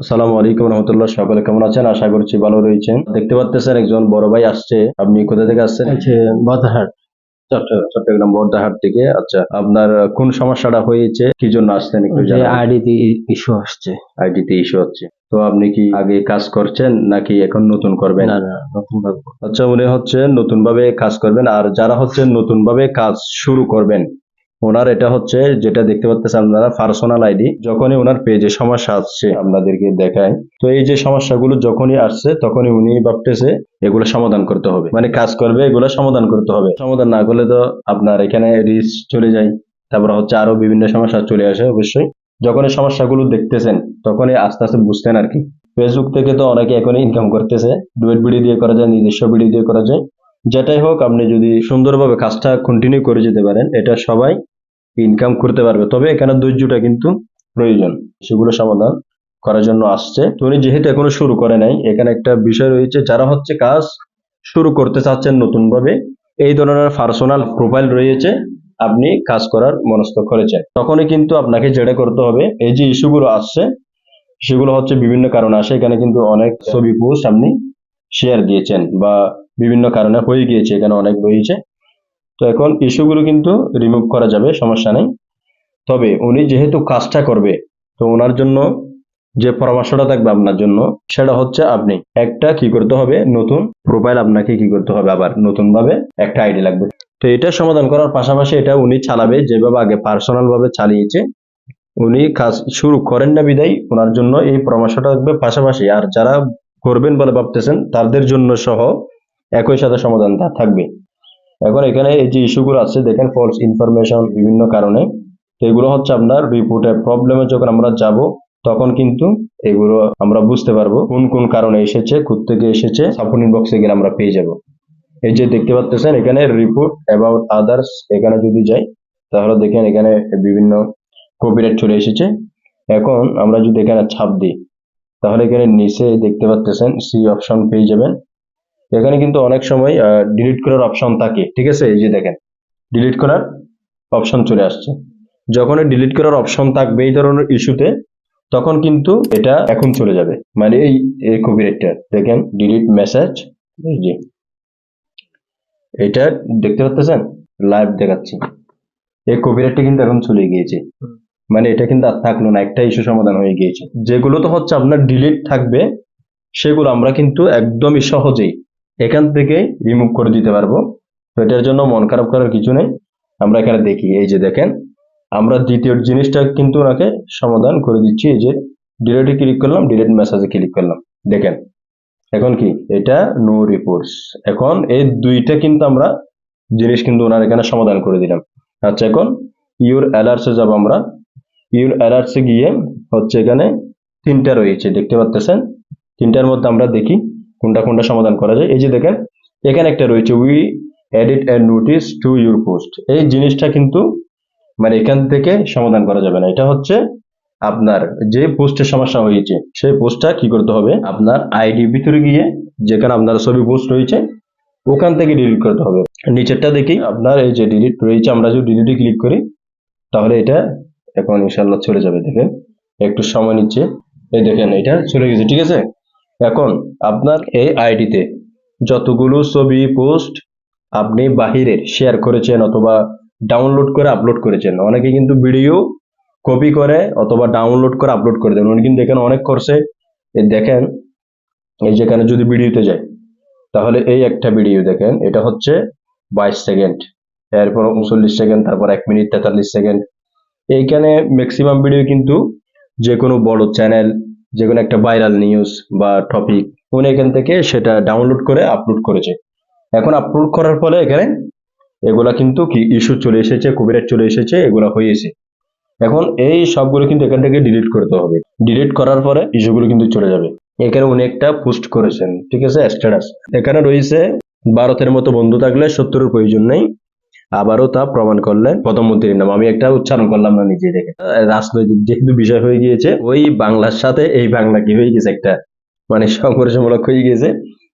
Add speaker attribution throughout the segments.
Speaker 1: আসসালামু আলাইকুম রহমতুল্লাহ সকলে কেমন আছেন? আশা করছি ভালো রয়েছেন। দেখতে পাচ্ছেন একজন বড় ভাই আসছে। আপনি কোথা থেকে আসছেন?
Speaker 2: বাধারহাট
Speaker 1: চট্টগ্রাম বর্দাহাট থেকে। আচ্ছা আপনার কোন সমস্যাটা হয়েছে? কি জন্য আসছেন একটু
Speaker 2: আইডিতে ইস্যু আসছে।
Speaker 1: আইডিতে ইস্যু হচ্ছে। তো আপনি কি আগে কাজ করছেন নাকি এখন নতুন করবেন?
Speaker 2: না না নতুন ভাবে।
Speaker 1: আচ্ছা মনে হচ্ছে নতুন ভাবে কাজ করবেন। আর যারা হচ্ছে নতুন ভাবে কাজ শুরু করবেন ওনার এটা হচ্ছে, যেটা দেখতে পাচ্ছেন আপনারা পার্সোনাল আইডি যখনই ওনার পেজে সমস্যা আসছে, আপনাদেরকে দেখায় তো এই যে সমস্যাগুলো যখনই আসছে, তখনই উনি ভাবতেছে, এগুলো সমাধান করতে হবে। মানে কাজ করবে, এগুলো সমাধান করতে হবে। সমাধান না করলে তো আপনার এখানে রিস্ক চলে যায়। তারপর হচ্ছে আরও বিভিন্ন সমস্যা চলে আসে অবশ্যই। যখন এই সমস্যাগুলো দেখতেছেন, তখনই আস্তে আস্তে বুঝতেন আর কি। ফেসবুক থেকে তো অনেকে এখনই ইনকাম করতেছে। ডুয়েট ভিডিও দিয়ে করা যায়, নিজস্ব ভিডিও দিয়ে করা যায়। যেটাই হোক, আপনি যদি সুন্দরভাবে কাজটা কন্টিনিউ করে যেতে পারেন, এটা সবাই ইনকাম করতে পারবে। তবে এখানে ধৈর্যটা কিন্তু প্রয়োজন। সেগুলো সমাধান করার জন্য আসছে। তো উনি যেহেতু এখনও শুরু করে নাই, এখানে একটা বিষয় রয়েছে, যারা হচ্ছে কাজ শুরু করতে চাচ্ছেন নতুন ভাবে এই ধরনের পার্সোনাল প্রোফাইল রয়েছে, আপনি কাজ করার মনস্থ করেছেন। তখনই কিন্তু আপনাকে যেটা করতে হবে। এই যে ইস্যুগুলো আসছে, সেগুলো হচ্ছে বিভিন্ন কারণে আসে। এখানে কিন্তু অনেক ছবি পোস্ট আপনি শেয়ার দিয়েছেন বা বিভিন্ন কারণে হয়ে গিয়েছে, এখানে অনেক রয়েছে তো এখন ইস্যুগুলো কিন্তু রিমুভ করা যাবে, সমস্যা নেই। তবে উনি যেহেতু কাজটা করবে, তো ওনার জন্য যে পরামর্শটা থাকবে আপনার জন্য, সেটা হচ্ছে আপনি একটা কি করতে হবে, নতুন প্রোফাইল আপনাকে কি করতে হবে আবার নতুন ভাবে একটা আইডি লাগবে। তো এটা সমাধান করার পাশাপাশি এটা উনি চালাবে, যেভাবে আগে পার্সোনাল ভাবে চালিয়েছে, উনি কাজ শুরু করেন না বিদায়, ওনার জন্য এই পরামর্শটা থাকবে। পাশাপাশি আর যারা করবেন বলে ভাবতেছেন, তাদের জন্য সহ একই সাথে সমাধান থাকবে। এখন এখানে এই যে ইস্যুগুলো আছে, দেখেন ফলস ইনফরমেশন বিভিন্ন কারণে। তো এগুলো হচ্ছে আপনার রিপোর্টের প্রবলেমে যখন আমরা যাব, তখন কিন্তু এগুলো আমরা বুঝতে পারব কোন কোন কারণে এসেছে থেকে এসেছে। সাপোর্ট ইনবক্সে গেলে আমরা পেয়ে যাব। এই যে দেখতে পাচ্ছেন, এখানে রিপোর্ট অ্যাবাউট আদার্স এখানে যদি যাই, তাহলে দেখেন এখানে বিভিন্ন কপিরাইট চলে এসেছে। এখন আমরা যদি এখানে ছাপ দিই, তাহলে এখানে নিচে দেখতে পাচ্ছেন সি অপশন পেয়ে যাবেন। এখানে কিন্তু অনেক সময় ডিলিট করার অপশন থাকে। ঠিক আছে? এই যে দেখেন ডিলিট করার অপশন চলে আসছে। যখন ডিলিট করার অপশন থাকবে এই ধরনের ইস্যুতে তখন কিন্তু এটা এখন চলে যাবে। মানে এই এই কপিরাইটটা দেখেন ডিলিট মেসেজ এই যে। এটা দেখতে পাচ্ছেন? লাইভ দেখাচ্ছি। এই কপিরাইটটা কিন্তু এখন চলে গিয়েছে। মানে এটা কিন্তু আর থাকল না, একটা ইস্যু সমাধান হয়ে গিয়েছে। যেগুলো তো হচ্ছে আপনার ডিলিট থাকবে, সেগুলো আমরা কিন্তু একদমই সহজেই এখান থেকে রিমুভ করে দিতে পারব। তো এটার জন্য মন খারাপ করার কিছু নেই। আমরা এখানে দেখি, এই যে দেখেন, আমরা দ্বিতীয় জিনিসটা কিন্তু ওনাকে সমাধান করে দিচ্ছি। এই যে ডিলেটে ক্লিক করলাম ডিলেট মেসেজে ক্লিক করলাম। দেখেন, এখন কি? এটা নো রিপোর্টস এখন এই দুইটা কিন্তু আমরা জিনিস কিন্তু ওনার এখানে সমাধান করে দিলাম। আচ্ছা এখন ইউর অ্যালার্টসে যাব আমরা। ইউর অ্যালার্টসে গিয়ে হচ্ছে এখানে তিনটা রয়েছে, দেখতে পাচ্ছেন? তিনটার মধ্যে আমরা দেখি কোনটা কোনটা সমাধান করা যায়? এই যে দেখেন, এখানে একটা রয়েছে we edit and notice to your post এই জিনিসটা কিন্তু মানে এখান থেকে সমাধান করা যাবে না। এটা হচ্ছে আপনার যে পোস্টের সমস্যা হয়েছে, সেই পোস্টটা কি করতে হবে? আপনার আইডি ভিতরে গিয়ে, যেখানে আপনার ছবি পোস্ট রয়েছে, ওখান থেকে ডিলিট করতে হবে। নিচেরটা দেখি, আপনার এই যে ডিলিট রয়েছে, আমরা যদি ডিলিটে ক্লিক করি, তাহলে এটা এখন ইনশাল্লাহ চলে যাবে। দেখেন, একটু সময় নিচ্ছে। এই দেখেন, এটা চলে গেছে, ঠিক আছে? এখন আপনার এই আইডিতে যতগুলো ছবি, পোস্ট আপনি বাহিরের শেয়ার করেছেন অথবা ডাউনলোড করে আপলোড করেছেন, অনেকে কিন্তু ভিডিও কপি করে অথবা ডাউনলোড করে আপলোড করে দেন। উনি কিন্তু এখানে অনেক করছে দেখেন, এই যেখানে যদি ভিডিওতে যায় তাহলে এই একটা ভিডিও দেখেন, এটা হচ্ছে বাইশ সেকেন্ড, এরপর উনচল্লিশ সেকেন্ড, তারপর এক মিনিট তেতাল্লিশ সেকেন্ড। এইখানে ম্যাক্সিমাম ভিডিও কিন্তু যে কোনো বড় চ্যানেল যে কোনো একটা ভাইরাল নিউজ বা টপিক উনি এখান থেকে সেটা ডাউনলোড করে আপলোড করেছে। এখন আপলোড করার ফলে এখানে এগুলা কিন্তু কি ইস্যু চলে এসেছে কপিরাইট চলে এসেছে, এগুলা হয়েছে। এখন এই সবগুলো কিন্তু এখান থেকে ডিলিট করতে হবে। ডিলিট করার পরে ইস্যুগুলো কিন্তু চলে যাবে। এখানে উনি একটা পোস্ট করেছেন, ঠিক আছে স্ট্যাটাস এখানে রয়েছে, ভারতের মতো বন্ধু থাকলে সত্তরের প্রয়োজন নেই। আবারও তা প্রমাণ করলেন। প্রধানমন্ত্রীর নাম। আমি একটা উচ্চারণ করলাম না নিজে দেখে। রাজনৈতিক যেহেতু বিষয় হয়ে গিয়েছে, ওই বাংলার সাথে এই বাংলা কি হয়ে গেছে একটা মানে সংঘর্ষমূলক হয়ে গিয়েছে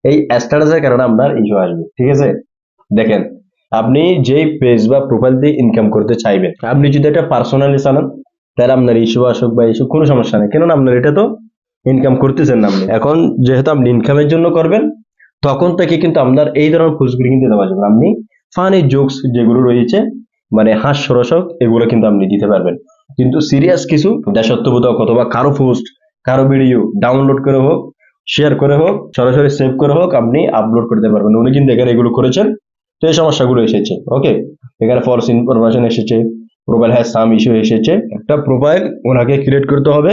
Speaker 1: এই স্ট্যাটাসের কারণে আপনার ইস্যু আসবে, ঠিক আছে? দেখেন, আপনি যেই পেজ বা প্রোফাইল দিয়ে ইনকাম করতে চাইবেন, আপনি যদি এটা পার্সোনালি চালান তাহলে আপনার ইস্যু আসুক বা ইস্যু কোনো সমস্যা নেই। কেননা আপনার এটা তো ইনকাম করতেছেন না আপনি। এখন যেহেতু আপনি ইনকামের জন্য করবেন, তখন থেকে কিন্তু আপনার এই ধরনের পোস্টগুলি কিন্তু দেওয়া যাবে। আপনি ফানি জোকস যেগুলো রয়েছে মানে হাস্যরসক, এগুলো কিন্তু আপনি দিতে পারবেন। কিন্তু সিরিয়াস কিছু দেশত্ববোধক অথবা কারও পোস্ট কারও ভিডিও ডাউনলোড করে হোক শেয়ার করে হোক, সরাসরি সেভ করে হোক, আপনি আপলোড করতে পারবেন। উনি কিন্তু এখানে এগুলো করেছেন, তো এই সমস্যাগুলো এসেছে ওকে এখানে ফলস ইনফরমেশন এসেছে প্রোফাইল হ্যাজ সাম ইস্যু এসেছে। একটা প্রোফাইল ওনাকে ক্রিয়েট করতে হবে,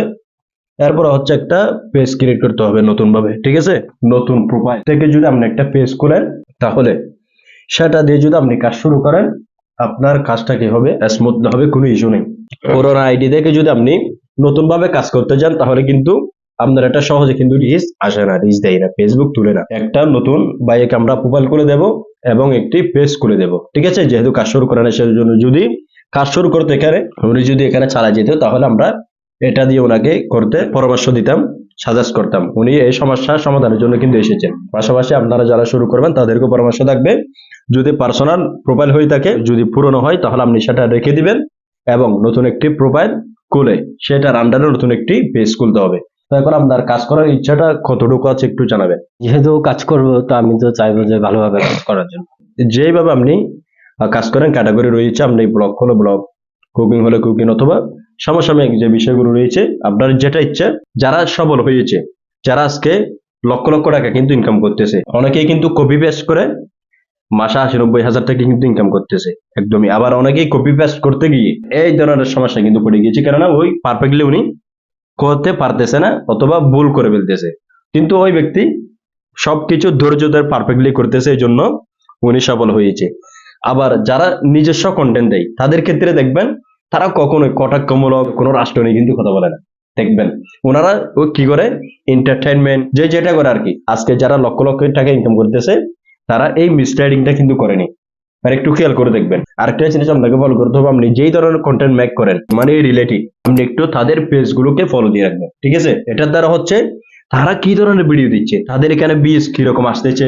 Speaker 1: এরপর হচ্ছে একটা পেজ ক্রিয়েট করতে হবে নতুন ভাবে ঠিক আছে? নতুন প্রোফাইল থেকে যদি আপনি একটা পেজ করেন তাহলে সেটা দিয়ে যদি আপনি কাজ শুরু করেন আপনার কাজটা কি হবে? স্মুথ হবে কোনো ইস্যু নেই। পুরোনো আইডি থেকে যদি আপনি নতুন ভাবে কাজ করতে যান তাহলে কিন্তু আপনার এটা সহজে কিন্তু রিচ আসে না রিচ দেয় না। ফেসবুক তুলে না। একটা নতুন বাইক আমরা প্রোফাইল করে দেব এবং একটি পেজ খুলে দেব। ঠিক আছে? যেহেতু কাজ শুরু করেন সেই জন্য যদি কাজ শুরু করতে এখানে উনি যদি এখানে চালা যেত তাহলে আমরা এটা দিয়ে ওনাকে করতে পরামর্শ দিতাম। সাজেস্ট করতাম। উনি এই সমস্যার সমাধানের জন্য কিন্তু এসেছেন। পাশাপাশি আপনারা যারা শুরু করবেন তাদেরকে পরামর্শ থাকবে যদি পার্সোনাল প্রোফাইল হয়ে থাকে যদি পুরনো হয় তাহলে আপনি সেটা রেখে দিবেন এবং নতুন একটি প্রোফাইল খুলে সেটার আন্ডারে নতুন একটি পেজ খুলতে হবে। তো এখন আপনার কাজ করার ইচ্ছাটা কতটুকু আছে একটু জানাবেন।
Speaker 2: যেহেতু কাজ করব তো আমি তো চাইব যে ভালোভাবে কাজ করার জন্য।
Speaker 1: যেইভাবে আপনি কাজ করেন ক্যাটাগরি রয়েছে আপনি ব্লগ হলে ব্লগ কুকিং হলে কুকিং অথবা সমসাময়িক যে বিষয়গুলো রয়েছে, আপনার যেটা ইচ্ছা, যারা সবল হয়েছে, যারা আজকে লক্ষ লক্ষ টাকা কিন্তু ইনকাম করতেছে। অনেকেই কিন্তু কপি পেস্ট করে মাসে আশি নব্বই হাজার টাকা কিন্তু ইনকাম করতেছে। একদমই। আবার অনেকেই কপি পেস্ট করতে গিয়ে এই ধরনের সমস্যা কিন্তু পড়ে গিয়েছে। কেননা ওই পারফেক্টলি উনি করতে পারতেছে না অথবা ভুল করে ফেলতেছে। কিন্তু ওই ব্যক্তি সবকিছু ধৈর্য ধরে পারফেক্টলি করতেছে, এই জন্য উনি সফল হয়েছে। আবার যারা নিজস্ব কন্টেন্ট দেয়, তাদের ক্ষেত্রে দেখবেন তারা কখনোই কটাক্ষমূলক কোনো রাষ্ট্র নিয়ে কিন্তু কথা বলে না। দেখবেন, ওনারা ও কি করে? এন্টারটেনমেন্ট যে যেটা করে আর কি। আজকে যারা লক্ষ লক্ষ টাকা ইনকাম করতেছে, তারা এই মিসগাইডিংটা কিন্তু করেনি। আর একটু খেয়াল করে দেখবেন। আরেকটা জিনিস আপনাকে ফলো করতে হবে, আপনি যেই ধরনের কন্টেন্ট মেক করেন মানে রিলেটিভ আপনি একটু তাদের পেজ গুলোকে ফলো দিয়ে রাখবেন, ঠিক আছে? এটার দ্বারা হচ্ছে, তারা কি ধরনের ভিডিও দিচ্ছে? তাদের এখানে বিষ কীরকম আসতেছে?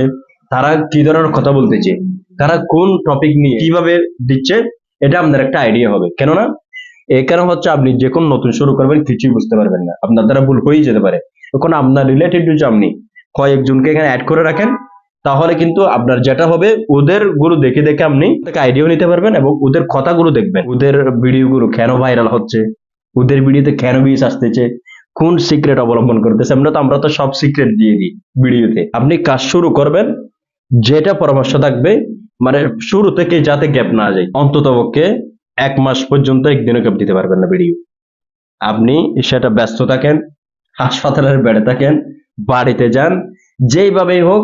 Speaker 1: তারা কি ধরনের কথা বলতেছে? তারা কোন টপিক নিয়ে কীভাবে দিচ্ছে? এটা আপনার একটা আইডিয়া হবে। কেননা এই কারণ হচ্ছে আপনি যে কোনো নতুন শুরু করবেন, কিছুই বুঝতে পারবেন না। আপনার দ্বারা ভুল হয়েই যেতে পারে। এখন আপনার রিলেটেড যদি আপনি কয়েকজনকে এখানে অ্যাড করে রাখেন, তাহলে কিন্তু আপনার যেটা হবে, ওদেরগুলো দেখে দেখে আপনি আইডিয়াও নিতে পারবেন এবং ওদের কথাগুলো দেখবেন। ওদের ভিডিওগুলো কেন ভাইরাল হচ্ছে? ওদের ভিডিওতে কেন বিষ আসতেছে? কোন সিক্রেট অবলম্বন করতেছে? আমরা তো আমরা তো সব সিক্রেট দিয়ে দিই ভিডিওতে আপনি কাজ শুরু করবেন, যেটা পরামর্শ থাকবে মানে শুরু থেকে যাতে গ্যাপ না যায়, অন্তত পক্ষে এক মাস পর্যন্ত একদিনও গ্যাপ দিতে পারবেন না ভিডিও আপনি সেটা ব্যস্ত থাকেন, হাসপাতালের বেড়ে থাকেন, বাড়িতে যান, যেইভাবেই হোক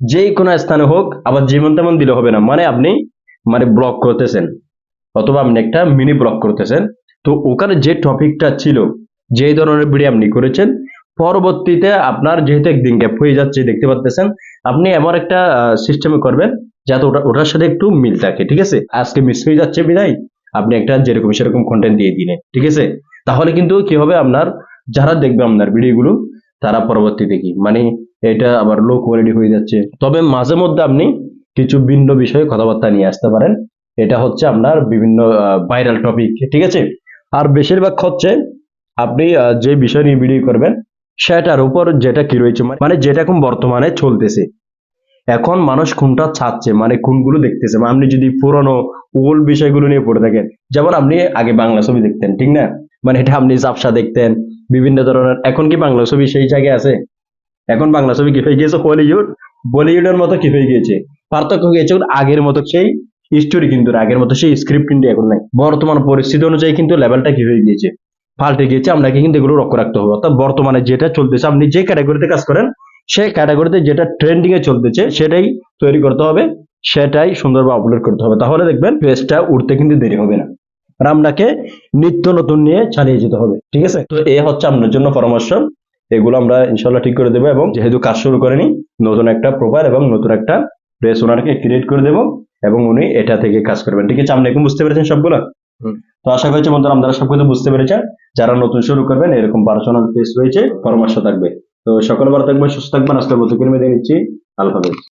Speaker 1: যেই কোনো স্থানে হোক, আবার যেমন তেমন দিলে হবে না। মানে আপনি মানে ব্লগ করতেছেন, অথবা আপনি একটা মিনি ব্লগ করতেছেন। তো ওখানে যে টপিকটা ছিল যে ধরনের ভিডিও আপনি করেছেন, পরবর্তীতে আপনার যেহেতু একদিন গ্যাপ হয়ে যাচ্ছে, দেখতে পাচ্ছেন আপনি এমন একটা সিস্টেমে করবেন যাতে ওটা ওটার সাথে একটু মিল থাকে, ঠিক আছে? আজকে মিস হয়ে যাচ্ছে বিদায়। আপনি একটা যেরকম সেরকম কন্টেন্ট দিয়ে দিলেন, ঠিক আছে? তাহলে কিন্তু কি হবে আপনার, যারা দেখবে আপনার ভিডিওগুলো, তারা পরবর্তীতে কি? মানে এটা আবার লো কোয়ালিটি হয়ে যাচ্ছে। তবে মাঝে মধ্যে আপনি কিছু ভিন্ন বিষয়ে কথাবার্তা নিয়ে আসতে পারেন। এটা হচ্ছে আপনার বিভিন্ন ভাইরাল টপিক ঠিক আছে? আর বেশিরভাগ হচ্ছে আপনি যে বিষয় নিয়ে ভিডিও করবেন, সেটার উপর যেটা কি রয়েছে মানে যেটা এখন বর্তমানে চলতেছে। এখন মানুষ কোনটা ছাড়ছে মানে কোনগুলো দেখতেছে? মানে আপনি যদি পুরনো ওল্ড বিষয়গুলো নিয়ে পড়ে থাকেন, যেমন আপনি আগে বাংলা ছবি দেখতেন, ঠিক না? মানে এটা আপনি জাপসা দেখতেন, বিভিন্ন ধরনের, এখন কি বাংলা ছবি সেই জায়গায় আছে? এখন বাংলা ছবি কি হয়ে গিয়েছে হলিউড বলিউডের মতো কি হয়ে গিয়েছে পার্থক্য হয়েছে? আগের মতো সেই স্টোরি কিন্তু, আগের মতো সেই স্ক্রিপ্ট কিন্তু এখন নাই। বর্তমান পরিস্থিতি অনুযায়ী কিন্তু লেভেলটা কি হয়ে গিয়েছে? পাল্টে গিয়েছে আপনাকে কিন্তু এগুলো লক্ষ্য রাখতে হবে। অর্থাৎ বর্তমানে যেটা চলতেছে, আপনি যে ক্যাটাগরিতে কাজ করেন সেই ক্যাটাগরিতে যেটা ট্রেন্ডিং এ চলতেছে সেটাই তৈরি করতে হবে সেটাই সুন্দরভাবে আপলোড করতে হবে। তাহলে দেখবেন পেজটা উঠতে কিন্তু দেরি হবে না। আর আপনাকে নিত্য নতুন নিয়ে চালিয়ে যেতে হবে ঠিক আছে? তো এ হচ্ছে আপনার জন্য পরামর্শ। এগুলো আমরা ইনশাল্লাহ ঠিক করে দেবো এবং যেহেতু কাজ শুরু করেনি নতুন একটা প্রোফাইল এবং নতুন একটা পেজ ওনারকে ক্রিয়েট করে দেবো এবং উনি এটা থেকে কাজ করবেন। ঠিক আছে আপনি এখন বুঝতে পেরেছেন সবগুলো। তো আশা করছি বন্ধুরা আপনারা সবকিছু বুঝতে পেরেছেন। যারা নতুন শুরু করবেন এরকম পার্সোনাল পেজ রয়েছে পরামর্শ থাকবে। তো সকল ভালো থাকবেন সুস্থ থাকবেন। আজকের মতো করে মেনে নিচ্ছি। আল্লাহ হাফেজ।